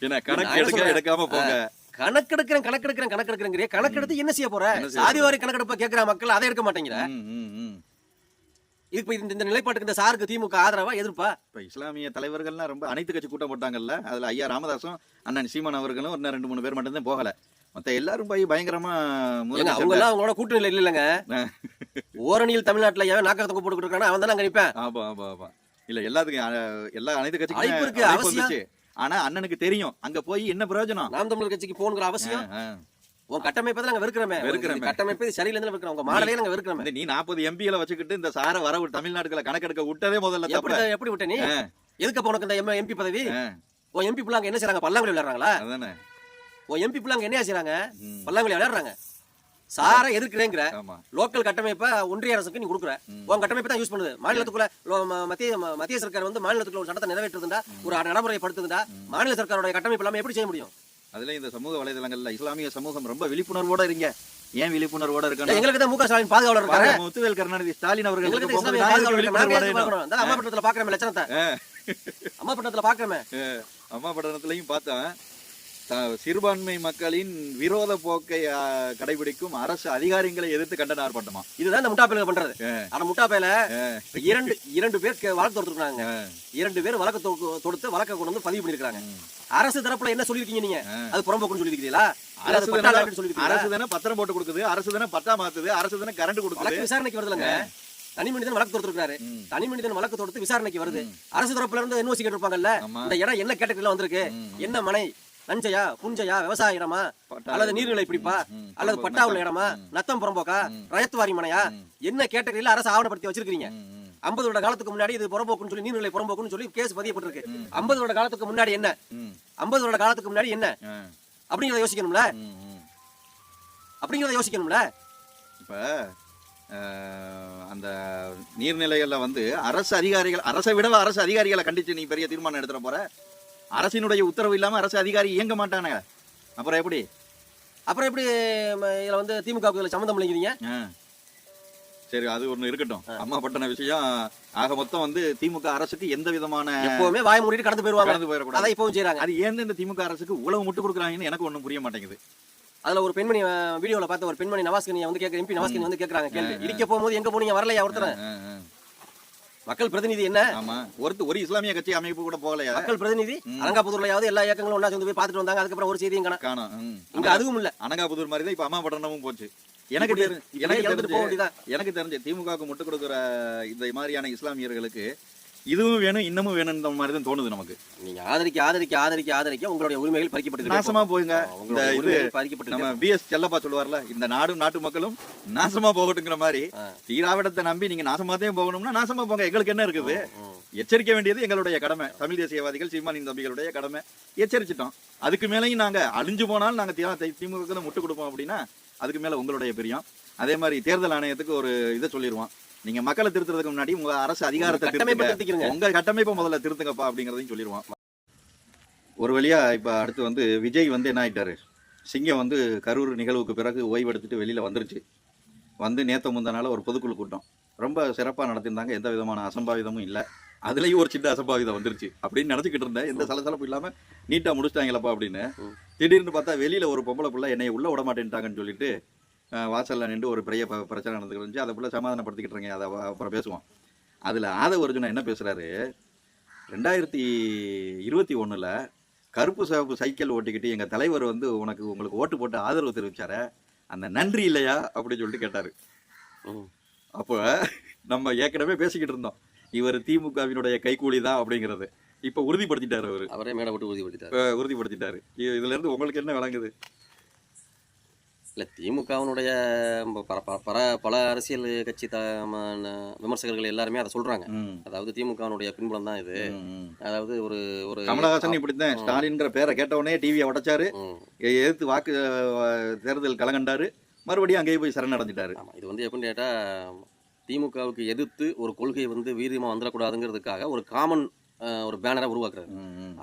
என்ன கணக்கு எடுக்க? எடுக்காம போங்க. கணக்கெடுக்கிறேன் கணக்கெடுக்கிறேன் கணக்கெடுக்கிறேன் கணக்கெடுத்து என்ன செய்ய போற? சாதி வாரி கணக்கெடுப்ப கேட்கிற மக்கள் அதை எடுக்க மாட்டேங்கிற. இப்ப இந்த இந்த நிலைப்பாட்டுக்கு இந்த சாருக்கு திமுக ஆதரவா எதிர்ப்பா? இப்ப இஸ்லாமிய தலைவர்கள்லாம் ரொம்ப அனைத்து கட்சி கூட்டம் போட்டாங்கல்ல அதுல ஐயா ராமதாசும் அண்ணன் சீமான் அவர்களும் இன்னும் ரெண்டு மூணு பேர் மட்டும்தான் போகல. மத்த எல்லாரும் போய் பயங்கரமா அவங்க எல்லாம் அவங்களோட கூட்டணியில இல்லைங்க ஓரணியில் தமிழ்நாட்டுல எவன் நாக்கத்தை போட்டுக்கிட்டு இருக்கானோ அவன் தானே அங்க நிப்பேன் ஆமா ஆமா ஆமா. இல்ல எல்லாத்துக்கும் எல்லா அனைத்து கட்சிக்கும் இருக்கு, அவசியம். ஆனா அண்ணனுக்கு தெரியும். அங்க போய் என்ன பிரயோஜனம்? நாம் தமிழர் கட்சிக்கு போகணுங்கிற அவசியம். உன் கட்டமைப்பை நாங்க வெறுக்கிறோமே. வெறுக்கிறோமே. கட்டமைப்பு சரியில்லை வெறுக்கிறோம். உங்க மாடலே நாங்க வெறுக்கிறோமே. நீ நாற்பது எம்பிகளை வச்சுக்கிட்டு இந்த சார வர தமிழ்நாட்டுல கணக்கெடுக்க விட்டதே முதல்ல எப்படி எப்படி விட்ட நீ? எதுக்கு அப்ப உனக்கு இந்த எம்பி பதவி? உன் எம்பி பிள்ளைங்க என்ன செய்றாங்க? பல்லாங்குழி விளையாடுறாங்களா? உன் எம்பி பிள்ளைங்க என்ன செய்றாங்க? ம். பல்லாங்குழி விளையாடுறாங்க. சாரை எதிர்க்கிறேங்கிற லோக்கல் கட்டமைப்பை ஒன்றிய அரசுக்கு நீ கொடுக்குற. உன் கட்டமைப்பை தான் யூஸ் பண்ணுது. மாநிலத்துக்குள்ள மத்திய மத்திய சர்க்கார் வந்து மாநிலத்துக்குள்ள ஒரு சட்டத்தை நிறைவேற்றுதுண்டா ஒரு நடைமுறைப்படுத்துதுண்டா மாநில சர்க்காரோட கட்டமைப்பு இல்லாம எப்படி செய்ய முடியும்? அதுல இந்த சமூக வலைதளங்கள்ல இஸ்லாமிய சமூகம் ரொம்ப விழிப்புணர்வோட இருங்க. ஏன் விழிப்புணர்வோட இருக்கணும்? எங்களுக்கு தான் முக ஸ்டாலின் பாதுகாவலர் இருக்காரு. முத்துவேல் கருணாநிதி ஸ்டாலின்? அதான் அம்மாபட்டணத்துல பாக்குறோமே? லட்சணத்தை. அம்மாபட்டணத்துல பாக்குறோமே. அஹ், அம்மா பார்த்தேன் சிறுபான்மை மக்களின் விரோத போக்கை கடைபிடிக்கும் அரசு அதிகாரிகளை எதிர்த்து கண்டன ஆர்ப்பாட்டமா? இதுதான் இந்த முட்டா பையல பண்றது ஆனா முட்டா பையல இரண்டு இரண்டு பேர் வழக்கு தொடுத்துருக்காங்க இரண்டு பேர் வழக்கு தொடுத்து வழக்க கொண்டு வந்து பதிவு பண்ணிருக்காங்க அரசு தரப்புல என்ன சொல்லிருக்கீங்க நீங்க? அது புறம்போக்குன்னு சொல்லிருக்கீங்களா அரசு தானே- பத்திரம் போட்டு கொடுக்குது அரசு தானே பட்டா மாத்துது அரசு தானே கரண்ட் கொடுக்குது. விசாரணைக்கு வருதுலங்க. தனி மனிதன் வழக்கு தொடுத்திருக்காரு. தனி மனிதன் வழக்கு தொடுத்து விசாரணைக்கு வருது. அரசு தரப்புல இருந்து என்ஓசி கேட்டிருப்பாங்கல்ல ஆமா. இந்த இடம் என்ன கேட்டகரியில வந்திருக்கு? என்ன மனை? நஞ்சையா புஞ்சையா விவசாய இடமா? அல்லது நீர்நிலை பிடிப்பா. அல்லது பட்டா உள்ள இடமா? நத்தம் புறம்போக்கா ரயத்துவாரி மனையா? என்ன கேட்டகரியில அரசு ஆவணப்படுத்தி வச்சிருக்கீங்க. ஐம்பது வருட காலத்துக்கு முன்னாடி இது புறம்போக்குன்னு சொல்லி நீர்நிலை புறம்போக்குன்னு சொல்லி கேஸ் பதியப்பட்டிருக்கு. ஐம்பது வருட காலத்துக்கு முன்னாடி என்ன? ஐம்பது வருட காலத்துக்கு முன்னாடி என்ன? அப்படிங்கிறத யோசிக்கணும்ல. அப்படிங்கிறத யோசிக்கணும்ல? இப்ப அந்த நீர்நிலைகள்ல வந்து அரசு அதிகாரிகள் அரசை விட அரசு அதிகாரிகளை கண்டிச்சு நீ பெரிய தீர்மானம் எடுத்துட போற? அரசினுடைய உத்தரவு இல்லாம அரசு அதிகாரி இயங்க மாட்டானுங்க அப்புறம் எப்படி? அப்புறம் எப்படி இதுல வந்து திமுக சம்மந்தம் இல்லைங்கிறீங்க. சரி அது ஒண்ணு இருக்கட்டும். அம்மா பட்டின விஷயம் ஆக மொத்தம் வந்து திமுக அரசுக்கு எந்த விதமான எப்பவுமே வாய மூடிட்டு கடந்து போயிருவாங்க. கடந்து போயிடக்கூடாது. அதான் இப்பவும் செய்றாங்க. அது ஏன் இந்த திமுக அரசுக்கு உழவு முட்டு கொடுக்குறாங்கன்னு எனக்கு ஒண்ணும் புரிய மாட்டேங்குது. அதுல ஒரு பெண்மணி வீடியோல பார்த்த ஒரு பெண்மணி நவாஸ்கனியை வந்து கேட்க எம்பி நவாஸ்கனி வந்து கேக்குறாங்க கேள்வி. இடிக்க போகும்போது எங்க போனீங்க? வரலையா ஒருத்தர். மக்கள் பிரதிநிதி என்ன? ஆமா. ஒருத்தர் ஒரு இஸ்லாமிய கட்சி அமைப்பு கூட போகலையா? மக்கள் பிரதிநிதி? அலங்காபுதூர்லயாவது எல்லா இயக்கங்களும் ஒண்ணா சேர்ந்து போய் பார்த்துட்டு வந்தாங்க. அதுக்கப்புறம் ஒரு செய்தியும் காணோம். இங்க அதுவும் இல்ல. அனகாபுதூர் மாதிரி தான் இப்ப அம்மா பட்டணமும் போச்சு. எனக்கு எனக்கு தெரிஞ்சு எனக்கு தெரிஞ்ச திமுகவுக்கு முட்டு கொடுக்குற இந்த மாதிரியான இஸ்லாமியர்களுக்கு இதுவும் வேணும் இன்னமும் வேணும்ன்ற மாதிரி தான் தோணுது நமக்கு. நீங்க ஆதரிக்க ஆதரிக்க ஆதரிக்க ஆதரிக்க உங்களுடைய உரிமைகள் பறிக்கப்பட்டு நாசமா போயுங்க இந்த இது பறிக்கப்பட்டு நம்ம பிஎஸ் செல்லப்பா சொல்லுவார்ல இந்த நாடும் நாட்டு மக்களும் நாசமா போகட்டுங்கிற மாதிரி தீராவிடத்தை நம்பி நீங்க நாசமாத்தையும் போகணும்னா நாசமா போங்க. எங்களுக்கு என்ன இருக்குது? எச்சரிக்க வேண்டியது எங்களுடைய கடமை. தமிழ் தேசியவாதிகள் சீமானின் தம்பிகளுடைய கடமை. எச்சரிச்சிட்டோம். அதுக்கு மேலேயும் நாங்க அழிஞ்சு போனாலும் நாங்க திமுக முட்டு கொடுப்போம் அப்படின்னா அதுக்கு மேல உங்களுடைய பிரியம். அதே மாதிரி தேர்தல் ஆணையத்துக்கு ஒரு இதை சொல்லிடுவோம் நீங்க மக்களை திருத்துறதுக்கு முன்னாடி உங்க அரசு அதிகாரத்தை திருத்துங்க. உங்க கட்டமைப்பை முதல்ல திருத்துங்கப்பா அப்படிங்கறதையும் சொல்லிடுவோம் ஒரு வழியா இப்ப அடுத்து வந்து விஜய் வந்து என்ன ஆயிட்டாரு? சிங்கம் வந்து கரூர் நிகழ்வுக்கு பிறகு ஓய்வெடுத்துட்டு வெளியில வந்துருச்சு. வந்து நேத்த முந்தனால ஒரு பொதுக்குழு கூட்டம். ரொம்ப சிறப்பாக நடத்தியிருந்தாங்க. எந்த விதமான அசம்பாவிதமும் இல்லை. அதுலேயும் ஒரு சின்ன அசம்பாவிதம் வந்துருச்சு. அப்படின்னு நினச்சிக்கிட்டு இருந்தேன். எந்த சலசலப்பு இல்லாமல் நீட்டாக முடிச்சிட்டாங்களப்பா அப்படின்னு. திடீர்னு பார்த்தா வெளியில் ஒரு பொம்பளை புள்ள என்னை உள்ளே விட மாட்டேன்ட்டாங்கன்னு சொல்லிட்டு வாசல்ல நின்று ஒரு பெரிய பிரச்சனை நடந்துக்கிட்டு இருந்துச்சு. அதை புள்ள சமாதானப்படுத்திக்கிட்டு இருக்கேன் அதை அப்புறம் பேசுவோம் அதில் ஆதவ அர்ஜுனா என்ன பேசுகிறாரு ரெண்டாயிரத்தி இருபத்தி ஒன்றில் கருப்பு சிவப்பு சைக்கிள் ஓட்டிக்கிட்டு எங்கள் தலைவர் வந்து உனக்கு உங்களுக்கு ஓட்டு போட்டு ஆதரவு தெரிவிச்சாரே அந்த நன்றி இல்லையா? அப்படின்னு சொல்லிட்டு கேட்டார். அப்போ நம்ம ஏற்கனவே பேசிக்கிட்டு இருந்தோம். இவர் திமுகவினுடைய கைக்கூலி தான் அப்படிங்கிறது. இப்போ உறுதிப்படுத்திட்டாரு அவர். அவரே மேடை விட்டு உறுதிப்படுத்திட்டார். உறுதிப்படுத்திட்டாரு. இ- இதுல இருந்து உங்களுக்கு என்ன விளங்குது? இல்ல திமுகவினுடைய பல பல- அரசியல் கட்சி த விமர்சகர்கள் எல்லாருமே அதை சொல்றாங்க. அதாவது திமுகவினுடைய பின்புலம் தான் இது. அதாவது ஒரு ஒரு கமலஹாசன் இப்படித்தான் ஸ்டாலின்ங்கிற பேரை கேட்ட உடனே டிவியை உடைச்சாரு. எதிர்த்து வாக்கு தேர்தல் கலங்கண்டாரு மறுபடியும் அங்கேயே போய் சரணடைஞ்சிட்டாரு. ஆமா இது வந்து எப்படின்னு கேட்டா திமுகவுக்கு எதிர்த்து ஒரு கொள்கை வந்து வீரியமா வந்துடக்கூடாதுங்கிறதுக்காக ஒரு காமன் ஒரு பேனரை உருவாக்குறாரு.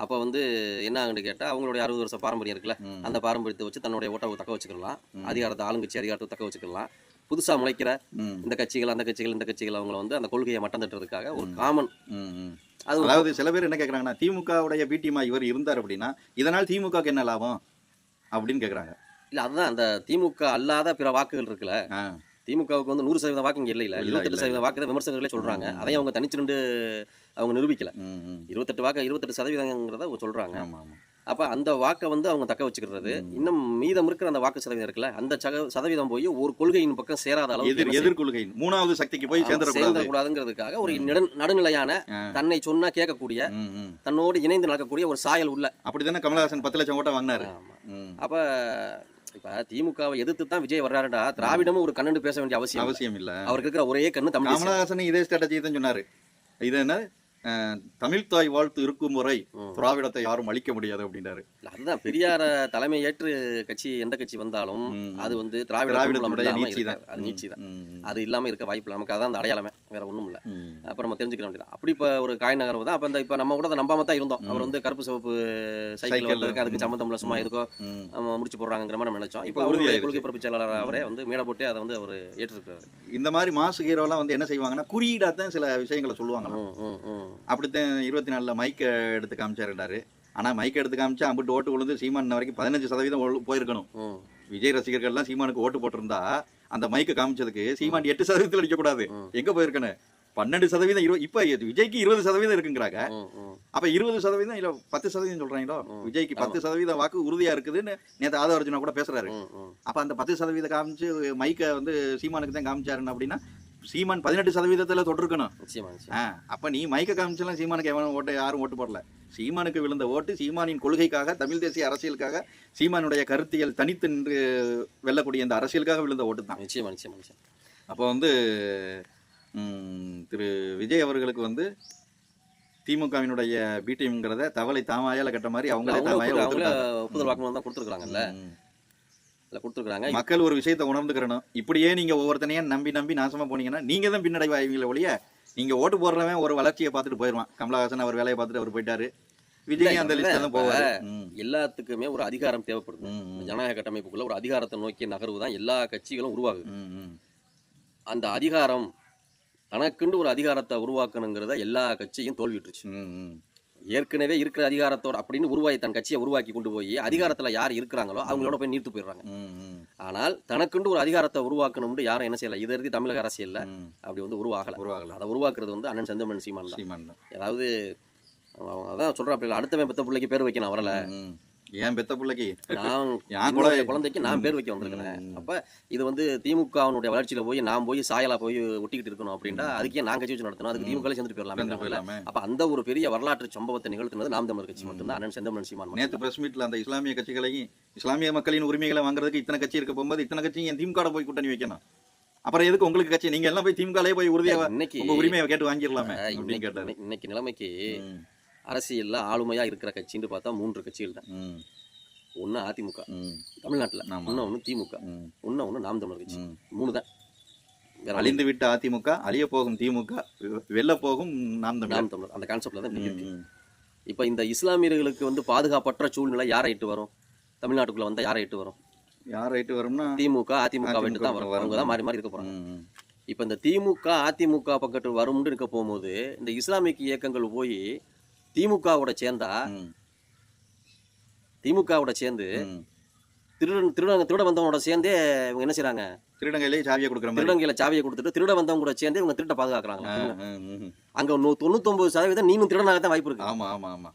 அப்போ வந்து என்ன ஆகுன்னு கேட்டால் அவங்களுடைய அறுபது வருஷ பாரம்பரியம் இருக்குல்ல. அந்த பாரம்பரியத்தை வச்சு தன்னுடைய ஓட்டை தக்க வச்சுக்கலாம். அதிகாரத்தை ஆளுங்கட்சி அதிகாரத்தை தக்க வச்சுக்கலாம். புதுசாக முளைக்கிற இந்த கட்சிகள் அந்த கட்சிகள் இந்த கட்சிகள் அவங்கள வந்து அந்த கொள்கையை மட்டம் தட்டுறதுக்காக ஒரு காமன். அது அதாவது சில பேர் என்ன கேக்குறாங்கன்னா திமுகவுடைய பிடிமா இவர் இருந்தார் அப்படின்னா இதனால் திமுகவுக்கு என்ன லாபம்? அப்படின்னு கேக்குறாங்க. இல்ல அதுதான் அந்த திமுக அல்லாத பிற வாக்குகள் இருக்குல்ல திமுகவுக்கு வந்து நூறு சதவீத வாக்கு இங்க இல்லை இருபத்தெட்டு இல்ல, சதவீத வாக்கு விமர்சகர்களே சொல்றாங்க. அதையும் அவங்க தனிச்சு நின்று அவங்க நிரூபிக்கல. இருபத்தெட்டு வாக்கு இருபத்தெட்டு சதவீதங்கிறத அவங்க ஆமா அப்ப அந்த வாக்கை வந்து அவங்க தக்க வச்சுக்கிறது. இன்னும் மீதம் இருக்கிற அந்த வாக்கு சதவீதம் இருக்குல்ல அந்த சதவீதம் போய் ஒரு கொள்கையின் பக்கம் சேராத அளவுக்கு எதிர் எதிர்கொள்கை மூணாவது சக்திக்கு போய் சேர்ந்துடக்கூடாது. கூடாதுங்கிறதுக்காக ஒரு நெடு- நடுநிலையான. தன்னை சொன்னா கேட்கக்கூடிய. தன்னோடு இணைந்து நடக்கக்கூடிய ஒரு சாயல் உள்ள. அப்படித்தானே கமலஹாசன் பத்து லட்சம் ஓட்ட வாங்கினாரு. அப்ப இப்ப திமுகவை எதிர்த்து தான் விஜய் வர்றாருடா திராவிடமும் ஒரு கண்ணு பேச வேண்டிய அவசியம். அவசியம் இல்ல அவருக்கு இருக்கிற ஒரே கண்ணு தமிழ். கமலஹாசன் இதே ஸ்ட்ராட்டஜி தான் சொன்னாரு இது என்ன தமிழ் தாய் வாழ்த்து இருக்கும் முறை. திராவிடத்தை யாரும் அழிக்க முடியாது அப்படின்னாரு. அதுதான் பெரியார தலைமை ஏற்று கட்சி எந்த கட்சி வந்தாலும். அது வந்து திராவிட நீட்சி தான். அது நீட்சி தான். அது இல்லாம இருக்க வாய்ப்பு இல்லை. நமக்கு அதான் அந்த அடையாளமே. வேற ஒண்ணும் இல்ல. அப்புறம் நம்ம தெரிஞ்சுக்க வேண்டியது அப்படி இப்ப ஒரு காய் நகர்வு தான். அப்ப இந்த இப்ப நம்ம கூட அதை நம்பாம தான் இருந்தோம். அவர் வந்து கருப்பு சிவப்பு சைக்கிள். வந்திருக்கு அதுக்கு சம்மந்தம் சும்மா இருக்கோ முடிச்சு போடுறாங்கிற மாதிரி நம்ம நினைச்சோம். இப்போ அவருடைய. கொள்கை பிறப்பு செயலாளர் அவரே வந்து மேடை போட்டு அதை வந்து அவர் ஏற்றிருக்காரு. இந்த மாதிரி மாசு ஹீரோலாம் வந்து என்ன செய்வாங்கன்னா குறியீடா தான் சில விஷயங்களை சொல்லுவாங்க. அப்படித்தான் இருபத்தி நாலுல மைக்கை எடுத்து காமிச்சாருண்டாரு ஆனா மைக்கை எடுத்து காமிச்சா அம்பிட்டு ஓட்டு விழுந்து சீமான் வரைக்கும் பதினஞ்சு சதவீதம் போயிருக்கணும். விஜய் ரசிகர்கள்லாம் சீமானுக்கு ஓட்டு போட்டிருந்தா அந்த மைக்கை காமிச்சதுக்கு சீமான் எட்டு சதவீதத்தில் அடிக்க கூடாது ம். எங்க போயிருக்கணும் பன்னெண்டு சதவீதம் இரு இப்ப விஜய்க்கு இருபது சதவீதம் இருக்குங்கிறாங்க. அப்ப இருபது சதவீதம் இல்ல பத்து சதவீதம் சொல்றாங்களோ? விஜய்க்கு பத்து சதவீதம் வாக்கு உறுதியா இருக்குதுன்னு நேத்து ஆதவ அர்ஜுனா கூட பேசுறாரு. அப்ப அந்த பத்து சதவீதம் காமிச்சு மைக்கை வந்து சீமானுக்கு தான் காமிச்சாருன்னு அப்படின்னா சீமான் பதினெட்டு சதவீதத்துல தொட்டிருக்கணும். அப்ப நீ மைக்க காமிச்செல்லாம் சீமானுக்கு எவனும் ஓட்டு யாரும் ஓட்டு போடல. சீமானுக்கு விழுந்த ஓட்டு சீமானின் கொள்கைக்காக தமிழ் தேசிய அரசியலுக்காக சீமானுடைய கருத்தியல் தனித்து நின்று வெல்லக்கூடிய இந்த அரசியலுக்காக விழுந்த ஓட்டு தான். நிச்சயமா நிச்சயமா நிச்சயமா. அப்போ வந்து திரு விஜய் அவர்களுக்கு வந்து திமுகவினுடைய பிடிஎம்ங்கிறத தவளை தாமாயால கட்ட மாதிரி அவங்களே தாமாயால. ஒப்புதல் வாக்குமூலம் தான் கொடுத்துருக்காங்கல்ல கொடுத்துருக்காங்க மக்கள் ஒரு விஷயத்தை உணர்ந்துக்கிறணும். இப்படியே நீங்க ஒவ்வொருத்தனையும் நம்பி நம்பி நாசமா போனீங்கன்னா நீங்க தான் பின்னடைவாய்வீங்களே ஒழிய நீங்க ஓட்டு போடுறவன் ஒரு வளர்ச்சியை பார்த்துட்டு போயிடுவான். கமலஹாசன் அவர் வேலையை பார்த்துட்டு அவர் போயிட்டாரு. விஜய் அந்த இல்ல, லிஸ்ட்ல தான் போவாரு. எல்லாத்துக்குமே ஒரு அதிகாரம் தேவைப்படுது. ஜனநாயக கட்டமைப்புக்குள்ள ஒரு அதிகாரத்தை நோக்கிய நகர்வு தான் எல்லா கட்சிகளும் உருவாகுது. அந்த அதிகாரம் தனக்குண்டு ஒரு அதிகாரத்தை உருவாக்கணுங்கிறத எல்லா கட்சியும் தோல்விட்டுருச்சு. ஏற்கனவே இருக்கிற அதிகாரத்தோட அப்படின்னு உருவாக்கி தன் கட்சியை உருவாக்கி கொண்டு போய் அதிகாரத்துல யார் இருக்கிறாங்களோ அவங்களோட போய் நீர்த்து போயிடுறாங்க. ஆனால் தனக்குண்டு ஒரு அதிகாரத்தை உருவாக்கணும்னு யாரும் என்ன செய்யல இது இருக்கு தமிழக அரசியல்ல. அப்படி வந்து உருவாகல உருவாகல. அதை உருவாக்குறது வந்து அண்ணன் செந்தமன் சீமான் சீமான். அதாவது அதான் சொல்றான் அடுத்தவன் பெத்த பிள்ளைக்கு பேர் வைக்கணும் வரல ஏன் பெத்த பிள்ளைக்கு? நான் என் குழந்தைக்கு நான் பேர் வைக்க வந்திருக்கிறேன். அப்ப இது வந்து திமுகவினுடைய வளர்ச்சியில போய் நான் போய் சாயலா போய் ஒட்டிக்கிட்டு இருக்கணும் அப்படின்னா அதுக்கே நான் கட்சி வச்சு நடத்தணும். அதுக்கு திமுக சேர்ந்து போயிடலாம். அப்ப அந்த ஒரு பெரிய வரலாற்று சம்பவத்தை நிகழ்த்தினது நாம் தமிழர் கட்சி மட்டும்தான். அண்ணன் செந்தமன் சீமான் நேத்து மட்டும்தான். பிரஸ் மீட்ல அந்த இஸ்லாமிய கட்சிகளையும் இஸ்லாமிய மக்களின் உரிமைகளை வாங்குறதுக்கு இத்தனை கட்சி இருக்க போகும்போது இத்தனை கட்சி என் திமுக போய் கூட்டணி வைக்கணும். அப்புறம் எதுக்கு உங்களுக்கு கட்சி? நீங்க எல்லாம் போய் திமுக போய் உறுதியா இன்னைக்கு உரிமையை கேட்டு வாங்கிடலாமே இன்னைக்கு நிலைமைக்கு அரசியல்ல ஆளுமையா இருக்கிற கட்சின்னு பார்த்தா மூன்று கட்சிகள் தான் ஒண்ணு அதிமுக தமிழ்நாட்டுல. ஆமா. இன்னொன்னு திமுக. ம், இன்னொன்னு நாம் தமிழர் கட்சி. மூணு தான் அழிந்து விட்ட அதிமுக அழிய போகும் திமுக வெ- வெல்ல போகும் நாம் தமிழர். நாம் தமிழர். அந்த கான்செப்ட்ல தான் இருக்கு. இப்ப இந்த இஸ்லாமியர்களுக்கு வந்து பாதுகாப்பற்ற சூழ்நிலை யாரை இட்டு வரும்? தமிழ்நாட்டுக்குள்ள வந்தா யாரை இட்டு வரும்? யார் ரைட்டு வரும்னா? திமுக அதிமுக விட்டு தான் வரும். அவங்க தான் மாறி மாறி இருக்க ம், இப்ப இந்த திமுக அதிமுக பக்கத்து வரும்னு இருக்க போகும்போது இந்த இஸ்லாமிக் இயக்கங்கள் போய் திமுகவோட சேர்ந்தா திமுகவோட சேர்ந்து. திருடன் திருடன் திருட வந்தவனோட சேர்ந்தே இவங்க என்ன செய்றாங்க? திருடங்கையிலே சாவியை கொடுக்குற திருடங்கையில சாவியை கொடுத்துட்டு திருட வந்தவங்க கூட சேர்ந்து இவங்க திருட்ட பாதுகாக்கிறாங்க. அங்க தொண்ணூத்தொன்பது சதவீதம் நீனும் திருடனாக தான் வாய்ப்பு இருக்கு. ஆமா ஆமா ஆமா.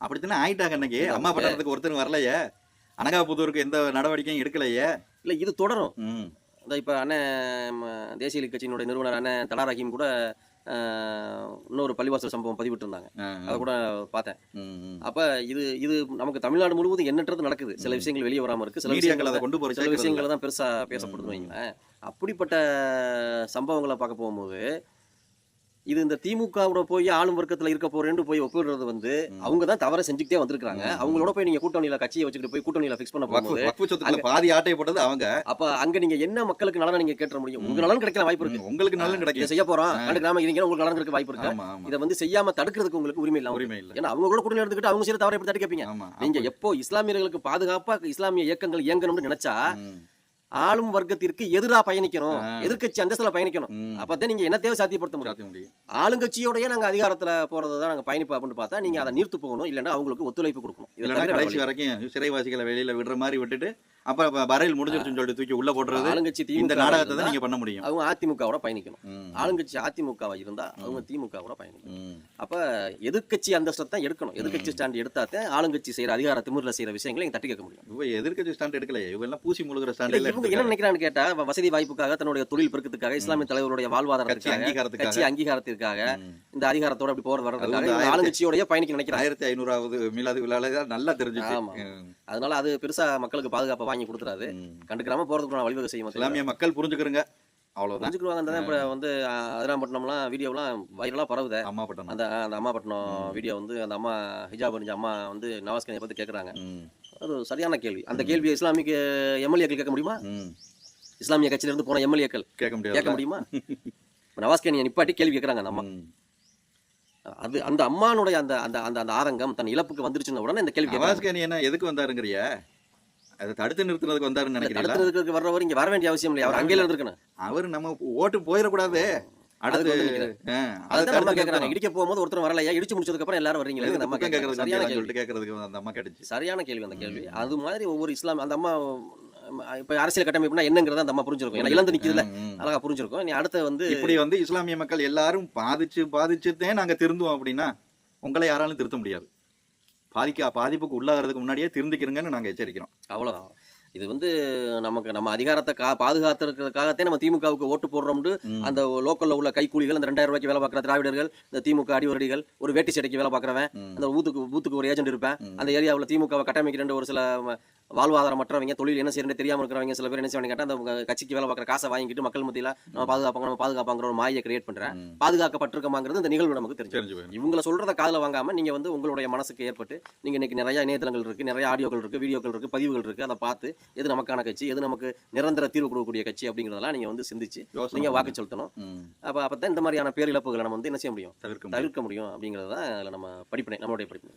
அப்படித்தானே ஆயிட்டாங்க அன்னைக்கு. அம்மா பட்டணத்துக்கு ஒருத்தர் வரலையே. அனகாபுத்தூருக்கு எந்த நடவடிக்கையும் எடுக்கலையே. இல்ல இது தொடரும். இந்த இப்ப அண்ணன் தேசிய கட்சியினுடைய நிறுவனர் அண்ணன் தலா ரஹீம் கூட இன்னொரு பள்ளிவாசல் சம்பவம் பதிவிட்டு இருந்தாங்க ஆ, அதை கூட பார்த்தேன். அப்ப இது இது நமக்கு தமிழ்நாடு முழுவதும் எண்ணற்றது நடக்குது. சில விஷயங்கள் வெளியே வராம இருக்கு. சில மீடியாக்கள் அதை விஷயங்கள் கொண்டு போற சில விஷயங்கள் தான் பெருசா பேசப்படுது வைங்களேன். அப்படிப்பட்ட சம்பவங்களை பார்க்க போகும்போது இது இந்த திமுகவோட போய் ஆளும் வர்க்கத்துல இருக்க போறேன்னு போய் ஒப்பிடுறது வந்து அவங்க தான் தவற செஞ்சுக்கிட்டே வந்திருக்காங்க அவங்களோட போய் நீங்க கூட்டணியில கட்சியை வச்சுக்கிட்டு போய் கூட்டணியில ஃபிக்ஸ் பண்ண போகும்போது பாதி ஆட்டை போட்டது அவங்க. அப்ப அங்க நீங்க என்ன மக்களுக்கு நலனை நீங்க கேட்ட முடியும்? உங்க நலன் கிடைக்கிற வாய்ப்பு இருக்கு. உங்களுக்கு நல்ல இதை கிடைக்கும். செய்ய போறோம். கண்டுக்காம இருந்தீங்கன்னா உங்களுக்கு நலன் இருக்க வாய்ப்பு இருக்கு. இதை வந்து செய்யாம தடுக்கிறதுக்கு உங்களுக்கு உரிமை இல்லாம உரிமை இல்ல. ஏன்னா அவங்களோட கூட்டணி எடுத்துக்கிட்டு அவங்க செய்யற தவறை எப்படி தடுக்க நீங்க எப்போ இஸ்லாமியர்களுக்கு பாதுகாப்பா இஸ்லாமிய இயக்கங்கள் இயங்கணும்னு நினைச்சா ஆளும் வர்க்கத்திற்கு எதிரா பயணிக்கணும். ஆ. எதிர்க்கட்சி அந்தஸ்துல பயணிக்கணும். அப்பதான் நீங்க என்ன தேவை சாத்தியப்படுத்த முடியும். ஆளுங்கட்சியோடய நாங்க அதிகாரத்துல போறதை தான் நாங்க பயணிப்போம் அப்படின்னு பார்த்தா நீங்க அதை நீர்த்து போகணும் இல்லைன்னா அவங்களுக்கு ஒத்துழைப்பு கொடுக்கணும். இதை இல்லைன்னா தவிர வேற கடைசி வரைக்கும் சிறைவாசிகளை வெளியில விடுற மாதிரி விட்டுட்டு அப்புறம் ப- பறையில் முடிஞ்சிருச்சுன்னு சொல்லிட்டு தூக்கி உள்ள போடுறது ஆளுங்கட்சி இந்த நாடகத்தை தான் நீங்க பண்ண முடியும். அவங்க அதிமுகவோட பயணிக்கணும். ஆளுங்கட்சி அதிமுகவா இருந்தா அவங்க திமுகவோட பயணிக்கணும். அப்ப எதிர்க்கட்சி அந்தஸ்தை தான் எடுக்கணும். எதிர்க்கட்சி ஸ்டாண்ட் எடுத்தாதான் ஆளுங்கட்சி செய்யற அதிகார திமிர்ல செய்யற விஷயங்களை தட்டி கேட்க முடியும். இவ எதிர்க்கட்சி ஸ்டாண்ட் எடுக்கலையே. இவங்க எல்லாம் பூசி முழுகிற ஸ்டாண்ட் இல்ல, இவங்க என்ன நினைக்கிறான்னு கேட்டா வசதி வாய்ப்புக்காக தன்னுடைய தொழில் பெருக்கத்துக்காக இஸ்லாமிய தலைவருடைய வாழ்வாதாரத்துக்காக கட்சி அங்கீகாரத்திற்காக. இந்த அதிகாரத்தோட அப்படி அது வர்றதுக்காக இவங்க ஆளுங்கட்சியோடய பயணிக்க நினைக்கிறாங்க. ஆயிரத்தி ஐநூறாவது மீலாது விழால தான் நல்லா. ம், அதனால அது பெருசா மக்களுக்கு பாதுகாப்பை வாங்கி கொடுத்துறாது. ம். கண்டுக்கிறாம போறதுக்கு நான் வழிவகை செய்ய மாட்டேன் இஸ்லாமிய மக்கள் புரிஞ்சுக்கிறங்க. அவ்வளவுதான். புரிஞ்சுக்குவாங்க இப்ப வந்து அதிராம்பட்டினம்லாம் வீடியோலாம் வைரலா பரவுது. அம்மா பட்டணம் அந்த அந்த அம்மாப்பட்டினம் வீடியோ வந்து அந்த அம்மா ஹிஜாப் அணிஞ்ச அம்மா வந்து நவாஸ்கனியை பத்தி கேக்குறாங்க. ம், அது சரியான கேள்வி. அந்த கேள்வியை இஸ்லாமிக் எம்எல்ஏக்கள் கேட்க முடியுமா. இஸ்லாமிய கட்சியில இருந்து போன எம்எல்ஏக்கள் கேட்க கேட்க முடியாது முடியுமா? இப்ப நவாஸ்கனியை நிப்பாட்டி கேள்வி கேட்கறாங்க அந்த அம்மா. அது அந்த அம்மானுடைய அந்த அந்த அந்த ஆதங்கம் தன் இழப்புக்கு வந்துருச்சுன்னு உடனே இந்த கேள்வி கேட்கறாங்க. நவாஸ்கானி என்ன எதுக்கு வந்தாருங்கிறிய? அதை தடுத்து நிறுத்துறதுக்கு வந்தாருன்னு தடுத்து வர்றவர் இங்க வர வேண்டிய அவசியம் இல்லையா அவர் அங்கேயில இருந்திருக்கணும். அவர் நம்ம ஓட்டு போயிடக்கூடாது. நம்ம. இடிக்க போகும்போது ஒருத்தர் வரலையா? இடிச்சு முடிச்சதுக்கு அப்புறம் எல்லாரும் கேட்கறாங்க. கேட்கறதுக்கு சரியான கேள்வி. கேட்கறதுக்கு அந்த அம்மா கேட்டுச்சு. சரியான கேள்வி அந்த கேள்வி. அது மாதிரி ஒவ்வொரு இஸ்லாம் அந்த அம்மா இப்ப அரசியல் கட்டமைப்புனா என்னங்கிறத அந்த அம்மா புரிஞ்சிருக்கும். ஏன்னா இழந்து. அழகா புரிஞ்சிருக்கும். நீ அடுத்த வந்து இப்படி வந்து இஸ்லாமிய மக்கள் எல்லாரும் பாதிச்சு பாதிச்சுதான் நாங்க திருந்துவோம் அப்படின்னா உங்களை யாராலும் திருத்த முடியாது. பாதிக்க பாதிப்புக்கு உள்ளாகிறதுக்கு முன்னாடியே திருந்திக்கிறங்கன்னு நாங்க எச்சரிக்கிறோம் அவ்வளவுதான் இது வந்து நமக்கு நம்ம அதிகாரத்தை கா பாதுகாத்துறதுக்காகத்தான் நம்ம திமுகவுக்கு ஓட்டு போடுறோம்னு. அந்த லோக்கல்ல உள்ள கைக்கூலிகள் அந்த ரெண்டாயிரம் ரூபாய்க்கு வேலை பார்க்குற திராவிடர்கள் இந்த திமுக அடிவரடிகள் ஒரு வேட்டி சட்டைக்கு வேலை பார்க்குறவன். அந்த ஊத்துக்கு பூத்துக்கு ஒரு ஏஜென்ட் இருப்பேன். அந்த ஏரியாவில் திமுகவை கட்டமைக்கிறேன் ஒரு சில வாழ்வாதாரமற்றவங்க தொழில் என்ன செய்யறேன்னு தெரியாம இருக்கிறவங்க சில பேர் என்ன செய்வாங்க கேட்டா அந்த கட்சிக்கு வேலை பார்க்குற காசை வாங்கிட்டு மக்கள் மத்தியில நம்ம பாதுகாப்பாங்க நம்ம பாதுகாப்பாங்கிற ஒரு மாயை கிரியேட் பண்றேன் ம். பாதுகாக்கப்பட்டிருக்கமாங்கிறது இந்த நிகழ்வு நமக்கு தெரிஞ்சு இவங்கள சொல்றத காதுல வாங்காம நீங்க வந்து உங்களுடைய மனசுக்கு ஏற்பட்டு நீங்க இன்னைக்கு நிறைய இணையதளங்கள் இருக்கு நிறைய ஆடியோக்கள் இருக்கு வீடியோக்கள் இருக்கு பதிவுகள் இருக்கு அதை பார்த்து எது நமக்கான கட்சி எது நமக்கு நிரந்தர தீர்வு கொடுக்கக்கூடிய கட்சி அப்படிங்கிறதெல்லாம் நீங்க வந்து சிந்திச்சு யோசனை நீங்க வாக்கு. செலுத்தணும் ம். அப்ப அப்பதான் இந்த மாதிரியான பேரிழப்புகளை நம்ம வந்து என்ன செய்ய முடியும் தவிர்க்க முடியும். அப்படிங்கிறது தான் அதில் நம்ம படிப்பினை நம்மளுடைய படிப்பினை